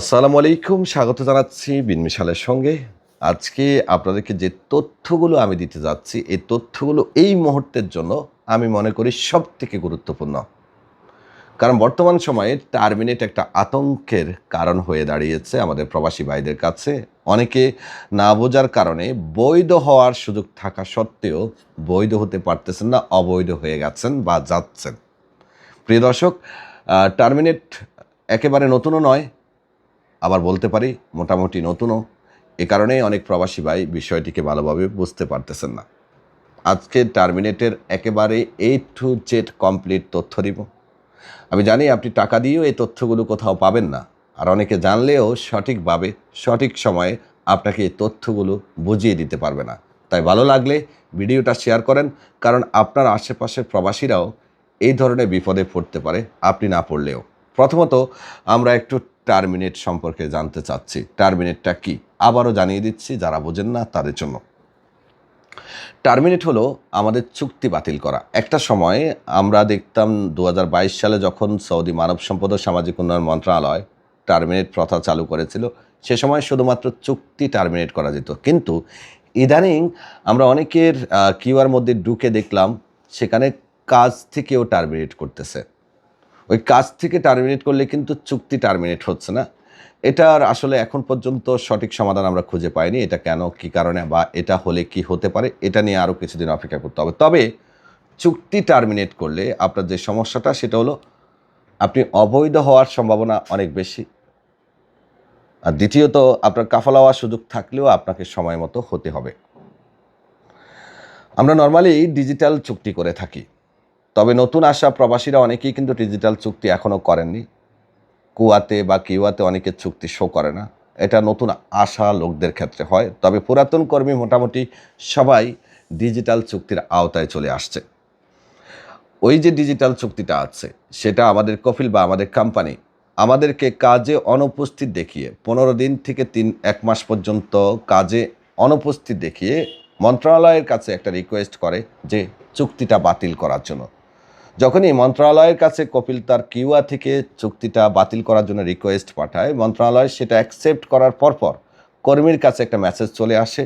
আসসালামু আলাইকুম, স্বাগত জানাচ্ছি বিনমিশালের সঙ্গে। আজকে আপনাদেরকে যে তথ্যগুলো আমি দিতে যাচ্ছি, এই তথ্যগুলো এই মুহূর্তের জন্য আমি মনে করি সব থেকে গুরুত্বপূর্ণ। কারণ বর্তমান সময়ে টার্মিনেট একটা আতঙ্কের কারণ হয়ে দাঁড়িয়েছে আমাদের প্রবাসী ভাইদের কাছে। অনেকে না বোঝার কারণে বৈধ হওয়ার সুযোগ থাকা সত্ত্বেও বৈধ হতে পারতেছেন না, অবৈধ হয়ে গেছেন বা যাচ্ছেন। প্রিয় দর্শক টার্মিনেট একেবারে নতুনও নয় আবার বলতে পারি, মোটামুটি নতুনও। এ কারণেই অনেক প্রবাসী ভাই বিষয়টিকে ভালোভাবে বুঝতে পারতেছেন না। আজকে টার্মিনেটের একেবারে এ টু জেড কমপ্লিট তথ্য দিব। আমি জানি আপনি টাকা দিয়েও এই তথ্যগুলো কোথাও পাবেন না, আর অনেকে জানলেও সঠিকভাবে, সঠিক সময়ে আপনাকে এই তথ্যগুলো বুঝিয়ে দিতে পারবে না। তাই ভালো লাগলে ভিডিওটা শেয়ার করেন, কারণ আপনার আশেপাশের প্রবাসীরাও এই ধরনের বিপদে পড়তে পারে, আপনি না পড়লেও। প্রথমত আমরা একটু টার্মিনেট সম্পর্কে জানতে চাচ্ছি। টার্মিনেটটা কি? আবারও জানিয়ে দিচ্ছি, যারা বোঝেন না তাদের জন্য। টার্মিনেট হলো আমাদের চুক্তি বাতিল করা। একটা সময় আমরা দেখতাম দু হাজার বাইশ সালে যখন সৌদি মানব সম্পদ ও সামাজিক উন্নয়ন মন্ত্রণালয় টার্মিনেট প্রথা চালু করেছিল, সে সময় শুধুমাত্র চুক্তি টার্মিনেট করা যেত। কিন্তু ইদানিং আমরা অনেকের কিউআর মধ্যে ঢুকে দেখলাম, সেখানে কাজ থেকেও টার্মিনেট করতেছে। ওই কাজ থেকে টার্মিনেট করলে কিন্তু চুক্তি টার্মিনেট হচ্ছে না। এটার আসলে এখন পর্যন্ত সঠিক সমাধান আমরা খুঁজে পাইনি, এটা কেন, কি কারণে বা এটা হলে কি হতে পারে, এটা নিয়ে আরও কিছুদিন অপেক্ষা করতে হবে। তবে চুক্তি টার্মিনেট করলে আপনার যে সমস্যাটা, সেটা হলো আপনি অবৈধ হওয়ার সম্ভাবনা অনেক বেশি। আর দ্বিতীয়ত, আপনার কাফালা হওয়ার সুযোগ থাকলেও আপনাকে সময় মতো হতে হবে। আমরা নর্মালি ডিজিটাল চুক্তি করে থাকি। তবে নতুন আসা প্রবাসীরা অনেকেই কিন্তু ডিজিটাল চুক্তি এখনও করেননি। কুয়াতে বা কিউয়াতে অনেকে চুক্তি শো করে না। এটা নতুন আসা লোকদের ক্ষেত্রে হয়। তবে পুরাতন কর্মী মোটামুটি সবাই ডিজিটাল চুক্তির আওতায় চলে আসছে। ওই যে ডিজিটাল চুক্তিটা আছে, সেটা আমাদের কফিল বা আমাদের কোম্পানি আমাদেরকে কাজে অনুপস্থিত দেখিয়ে পনেরো দিন থেকে তিন, এক মাস পর্যন্ত কাজে অনুপস্থিত দেখিয়ে মন্ত্রণালয়ের কাছে একটা রিকোয়েস্ট করে যে চুক্তিটা বাতিল করার জন্য। যখনই মন্ত্রণালয়ের কাছে কপিল তার কিউয়া থেকে চুক্তিটা বাতিল করার জন্য রিকোয়েস্ট পাঠায়, মন্ত্রণালয় সেটা অ্যাকসেপ্ট করার পরপর কর্মীর কাছে একটা মেসেজ চলে আসে।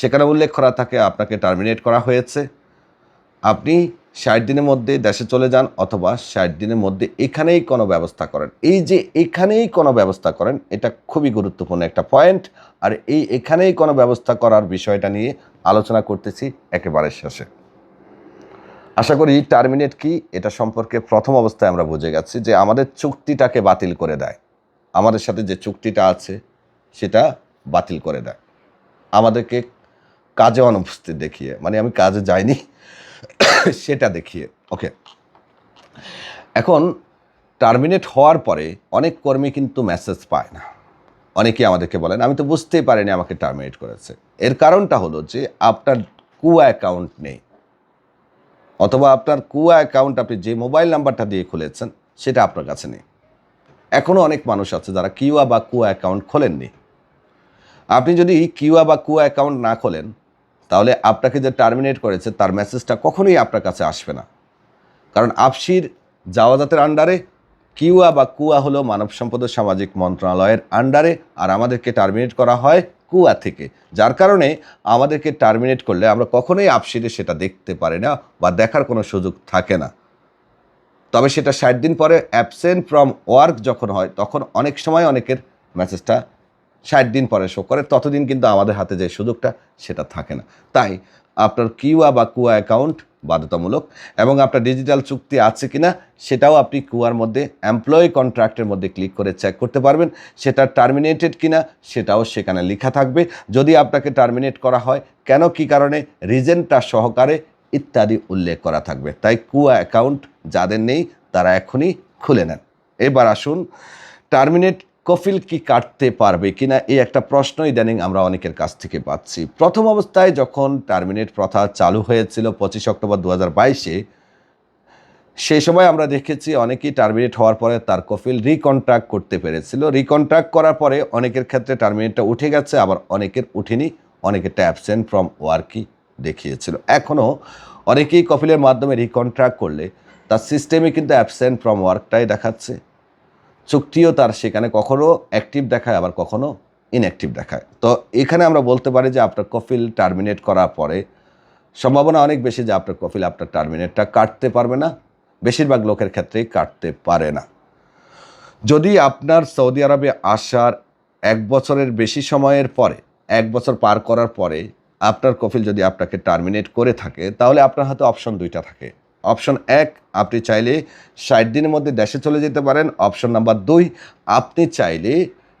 সেখানে উল্লেখ করা থাকে, আপনাকে টার্মিনেট করা হয়েছে। আপনি ষাট দিনের মধ্যে দেশে চলে যান অথবা ষাট দিনের মধ্যে এখানেই কোনো ব্যবস্থা করেন। এই যে এখানেই কোনো ব্যবস্থা করেন, এটা খুবই গুরুত্বপূর্ণ একটা পয়েন্ট আর এই এখানেই কোনো ব্যবস্থা করার বিষয়টা নিয়ে আলোচনা করতেছি একেবারে শেষে। আশা করি টার্মিনেট কি? এটা সম্পর্কে প্রথম অবস্থায় আমরা বুঝে গেছি যে আমাদের চুক্তিটাকে বাতিল করে দেয়। আমাদের সাথে যে চুক্তিটা আছে, সেটা বাতিল করে দেয়। আমাদেরকে কাজে অনুপস্থিত দেখিয়ে মানে আমি কাজে যাইনি, সেটা দেখিয়ে। ওকে। এখন টার্মিনেট হওয়ার পরে অনেক কর্মী কিন্তু মেসেজ পায় না। অনেকেই আমাদেরকে বলেন, আমি তো বুঝতেই পারিনি আমাকে টার্মিনেট করেছে। এর কারণটা হলো যে আপনার কুয়া অ্যাকাউন্ট নেই। অথবা আপনার কুয়া অ্যাকাউন্ট আপনি যে মোবাইল নাম্বারটা দিয়ে খুলেছেন, সেটা আপনার কাছে নেই। এখনও অনেক মানুষ আছে যারা কিউয়া বা কুয়া অ্যাকাউন্ট খোলেননি। আপনি যদি কিউয়া বা কুয়া অ্যাকাউন্ট না খোলেন, তাহলে আপনাকে যে টার্মিনেট করেছে, তার মেসেজটা কখনোই আপনার কাছে আসবে না। কারণ আফসির জাওয়াজাতের আন্ডারে কিউয়া বা কুয়া হলো মানব সম্পদ সামাজিক মন্ত্রণালয়ের আন্ডারে, আর আমাদেরকে টার্মিনেট করা হয় কুয়া থেকে। যার কারণে আমাদেরকে টার্মিনেট করলে আমরা কখনোই আপসিরে সেটা দেখতে পারি না বা দেখার কোনো সুযোগ থাকে না। তবে সেটা ষাট দিন পরে অ্যাবসেন্ট ফ্রম ওয়ার্ক যখন হয়, তখন অনেক সময় অনেকের মেসেজটা ষাট দিন পরে শো করে, ততদিন কিন্তু আমাদের হাতে যে সুযোগটা সেটা থাকে না। তাই আপনার কিউয়া বা কুয়া অ্যাকাউন্ট বাধ্যতামূলক এবং আপনার ডিজিটাল চুক্তি আছে কিনা সেটাও আপনি কুয়ার মধ্যে এমপ্লয়ি কন্ট্রাক্টের মধ্যে ক্লিক করে চেক করতে পারবেন। সেটা টার্মিনেটেড কিনা সেটাও সেখানে লেখা থাকবে। যদি আপনাকে টার্মিনেট করা হয়, কেন, কি কারণে রিজেন্টটা সহকারে ইত্যাদি উল্লেখ করা থাকবে। তাই কুয়া অ্যাকাউন্ট যাদের নেই তারা এখনই খুলে নেন। এবার আসুন টার্মিনেট কফিল কি কাটতে পারবে কিনা এই একটা প্রশ্ন ইদানিং আমরা অনেকের কাছ থেকে পাচ্ছি। প্রথম অবস্থায় যখন টার্মিনেট প্রথা চালু হয়েছিল পঁচিশ অক্টোবর দু হাজার বাইশে, সেই সময় আমরা দেখেছি অনেকেই টার্মিনেট হওয়ার পরে তার কফিল রিকন্ট্রাক্ট করতে পেরেছিল। রিকন্ট্রাক্ট করার পরে অনেকের ক্ষেত্রে টার্মিনেটটা উঠে গেছে, আবার অনেকের উঠেনি অনেকেরটা অ্যাবসেন্ট ফ্রম ওয়ার্কই দেখিয়েছিল। এখনও অনেকেই কফিলের মাধ্যমে রিকন্ট্রাক্ট করলে তার সিস্টেমে কিন্তু অ্যাবসেন্ট ফ্রম ওয়ার্কটাই দেখাচ্ছে। চুক্তিও তার সেখানে কখনো অ্যাক্টিভ দেখায়, আবার কখনো ইনঅ্যাক্টিভ দেখায়। তো এখানে আমরা বলতে পারি যে আপনার কফিল টার্মিনেট করার পরে সম্ভাবনা অনেক বেশি যে আপনার কফিল আপনার টার্মিনেটটা কাটতে পারবে না। বেশিরভাগ লোকের ক্ষেত্রেই কাটতে পারে না। যদি আপনার সৌদি আরবে আসার এক বছরের বেশি সময়ের পরে, এক বছর পার করার পরে আপনার কফিল যদি আপনাকে টার্মিনেট করে থাকে, তাহলে আপনার হাতে অপশন দুইটা থাকে। অপশন এক, আপনি চাইলে ষাট দিনের মধ্যে দেশে চলে যেতে পারেন। অপশন নাম্বার দুই, আপনি চাইলে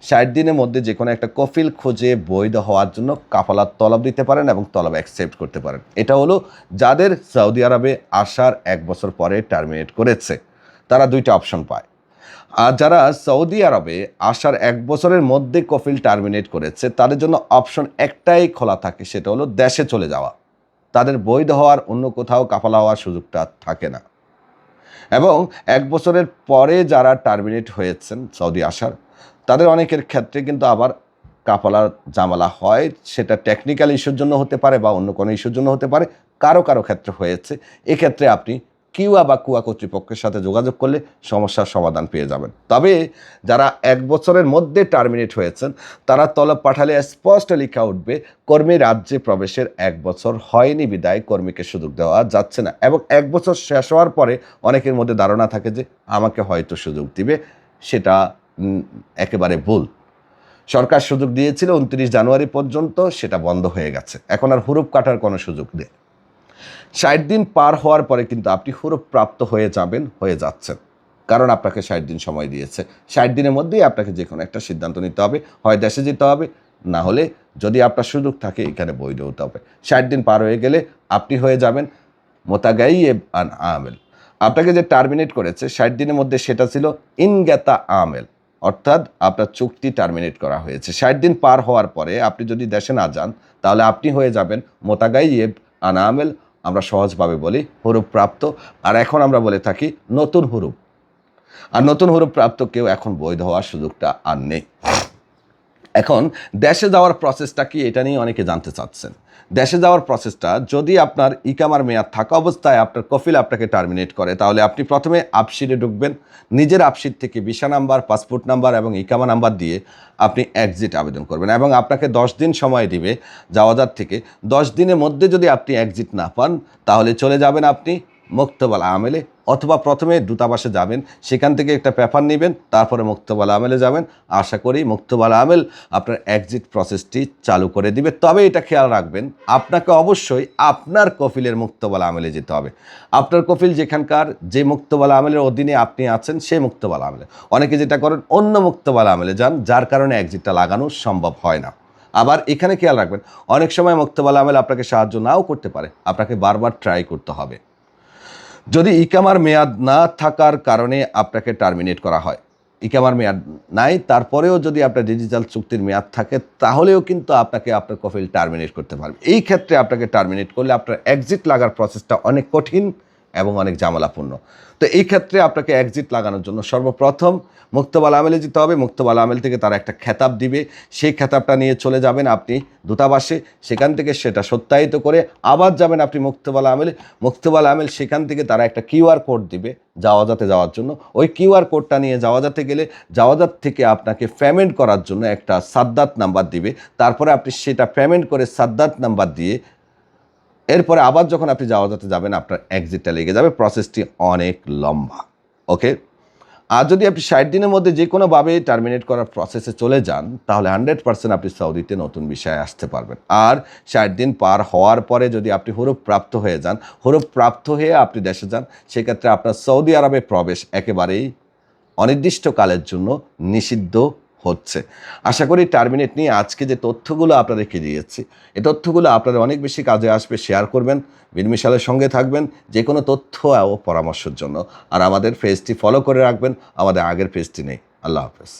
ষাট দিনের মধ্যে যে কোনো একটা কফিল খুঁজে বৈধ হওয়ার জন্য কাফালার তলব দিতে পারেন এবং তলব অ্যাকসেপ্ট করতে পারেন। এটা হলো যাদের সৌদি আরবে আসার এক বছর পরে টার্মিনেট করেছে। তারা দুইটা অপশন পায়। আর যারা সৌদি আরবে আসার এক বছরের মধ্যে কফিল টার্মিনেট করেছে, তাদের জন্য অপশন একটাই খোলা থাকে, সেটা হলো দেশে চলে যাওয়া। তাদের বৈধ হওয়ার অন্য কোথাও কাফালা হওয়ার সুযোগটা থাকে না। এবং এক বছরের পরে যারা টার্মিনেট হয়েছেন সৌদি আসার, তাদের অনেকের ক্ষেত্রে কিন্তু আবার কাফালার জামালা হয়। সেটা টেকনিক্যাল ইস্যুর জন্য হতে পারে বা অন্য কোনো ইস্যুর জন্য হতে পারে। কারও কারও ক্ষেত্রে হয়েছে। এক্ষেত্রে আপনি কিউয়া বা কুয়া কর্তৃপক্ষের সাথে যোগাযোগ করলে সমস্যার সমাধান পেয়ে যাবেন। তবে যারা এক বছরের মধ্যে টার্মিনেট হয়েছেন, তারা তলব পাঠালে স্পষ্ট লেখা উঠবে, কর্মী রাজ্যে প্রবেশের এক বছর হয়নি বিদায়, কর্মীকে সুযোগ দেওয়া যাচ্ছে না এবং এক বছর শেষ হওয়ার পরে অনেকের মধ্যে ধারণা থাকে যে আমাকে হয়তো সুযোগ দিবে, সেটা একেবারে ভুল। সরকার সুযোগ দিয়েছিল, উনত্রিশ জানুয়ারি পর্যন্ত সেটা বন্ধ হয়ে গেছে। এখন আর হুরুপ কাটার কোনো সুযোগ নেই। ষাট দিন পার হওয়ার পরে কিন্তু আপনি প্রাপ্ত হয়ে যাবেন, হয়ে যাচ্ছেন। কারণ আপনাকে ষাট দিন সময় দিয়েছে। ষাট দিনের মধ্যেই আপনাকে যে কোনো একটা সিদ্ধান্ত নিতে হবে, হয় দেশে যেতে হবে, না হলে যদি আপনার সুযোগ থাকে এখানে বৈধ হতে হবে। ষাট দিন পার হয়ে গেলে আপনি হয়ে যাবেন মোতাগাই আন আমেল। আপনাকে যে টার্মিনেট করেছে, ষাট দিনের মধ্যে সেটা ছিল ইনগেতা আমেল। অর্থাৎ আপনার চুক্তি টার্মিনেট করা হয়েছে। ষাট দিন পার হওয়ার পরে আপনি যদি দেশে না যান, তাহলে আপনি হয়ে যাবেন মোতাগাইয়েব আনামেল আমরা সহজভাবে বলি হরুপ প্রাপ্ত। আর এখন আমরা বলে থাকি নতুন হুরুপ। আর নতুন হরুপ প্রাপ্ত কেউ এখন বৈধ হওয়ার সুযোগটা আর নেই। এখন দেশে যাওয়ার প্রসেসটা কি? এটা নিয়ে অনেকে জানতে চাচ্ছেন। দেশে যাওয়ার প্রসেসটা যদি আপনার ইকামার মেয়াদ থাকা অবস্থায় আপনার কফিল আপনাকে টার্মিনেট করে, তাহলে আপনি প্রথমে আপসিরে ঢুকবেন, নিজের আপশিট থেকে বিশা নাম্বার পাসপোর্ট নাম্বার এবং ইকামা নাম্বার দিয়ে আপনি এক্সিট আবেদন করবেন এবং আপনাকে দশ দিন সময় দিবে যাওয়াজার থেকে। দশ দিনের মধ্যে যদি আপনি এক্সিট না পান, তাহলে চলে যাবেন আপনি মুক্তবাল আমেলে অথবা প্রথমে দূতাবাসে যাবেন, সেখান থেকে একটা পেপার নেবেন, তারপরে মুক্তবাল আমেলে যাবেন। আশা করি মুক্তবাল আমেল আপনার এক্সিট প্রসেসটি চালু করে দিবে। তবে এটা খেয়াল রাখবেন, আপনাকে অবশ্যই আপনার কফিলের মুক্তবাল আমেলে যেতে হবে। আপনার কফিল যেখানকার, যে মুক্তবাল আমেলের অধীনে আপনি আছেন সেই মুক্তবাল আমেলে। অনেকে যেটা করেন, অন্য মুক্তবাল আমেলে যান, যার কারণে এক্সিটটা লাগানো সম্ভব হয় না। আবার এখানে খেয়াল রাখবেন, অনেক সময় মুক্তবাল আমেল আপনাকে সাহায্য নাও করতে পারে, আপনাকে বারবার ট্রাই করতে হবে। যদি ইকামার মেয়াদ না থাকার কারণে আপনাকে টার্মিনেট করা হয়, ইকামার মেয়াদ নাই, তারপরেও যদি আপনার ডিজিটাল চুক্তির মেয়াদ থাকে, তাহলেও কিন্তু আপনাকে আপনার কফিল টার্মিনেট করতে পারবে। এই ক্ষেত্রে আপনাকে টার্মিনেট করলে আপনার এক্সিট লাগার প্রসেসটা অনেক কঠিন। এবং অনেক জামালাপূর্ণ তো এই ক্ষেত্রে আপনাকে এক্সিট লাগানোর জন্য সর্বপ্রথম মুক্তবাল আমেলে যেতে হবে। মুক্তবাল আমেল থেকে তারা একটা খেতাব দিবে। সেই খেতাবটা নিয়ে চলে যাবেন আপনি দূতাবাসে। সেখান থেকে সেটা সত্যায়িত করে আবার যাবেন আপনি মুক্তবাল আমেলে। মুক্তবাল আমেল সেখান থেকে তারা একটা কিউআর কোড দিবে যাওয়াজাতে যাওয়ার জন্য। ওই কিউআর কোডটা নিয়ে যাওয়াজাতে গেলে যাওয়াজাত থেকে আপনাকে পেমেন্ট করার জন্য একটা সাদ্দাত নাম্বার দিবে। তারপরে আপনি সেটা পেমেন্ট করে সাদ্দাত নাম্বার দিয়ে এরপরে আবার যখন আপনি যাওয়া যাতে যাবেন, আপনার এক্সিটটা লেগে যাবে প্রসেসটি অনেক লম্বা ওকে আর যদি আপনি ষাট দিনের মধ্যে যে কোনোভাবে টার্মিনেট করার প্রসেসে চলে যান, তাহলে হান্ড্রেড পার্সেন্ট আপনি সৌদিতে নতুন বিষয়ে আসতে পারবেন। আর ষাট দিন পার হওয়ার পরে যদি আপনি প্রাপ্ত হয়ে যান প্রাপ্ত হয়ে আপনি দেশে যান, সেক্ষেত্রে আপনার সৌদি আরবে প্রবেশ একেবারেই অনির্দিষ্টকালের জন্য নিষিদ্ধ হচ্ছে। আশা করি টার্মিনেট নিয়ে আজকে যে তথ্যগুলো আপনাদেরকে দিয়েছি এই তথ্যগুলো আপনারা অনেক বেশি কাজে আসবে শেয়ার করবেন, বিনমিশালের সঙ্গে থাকবেন যে কোনো তথ্য ও পরামর্শের জন্য। আর আমাদের ফেজটি ফলো করে রাখবেন, আমাদের আগের ফেজটি নেই। আল্লাহ হাফেজ।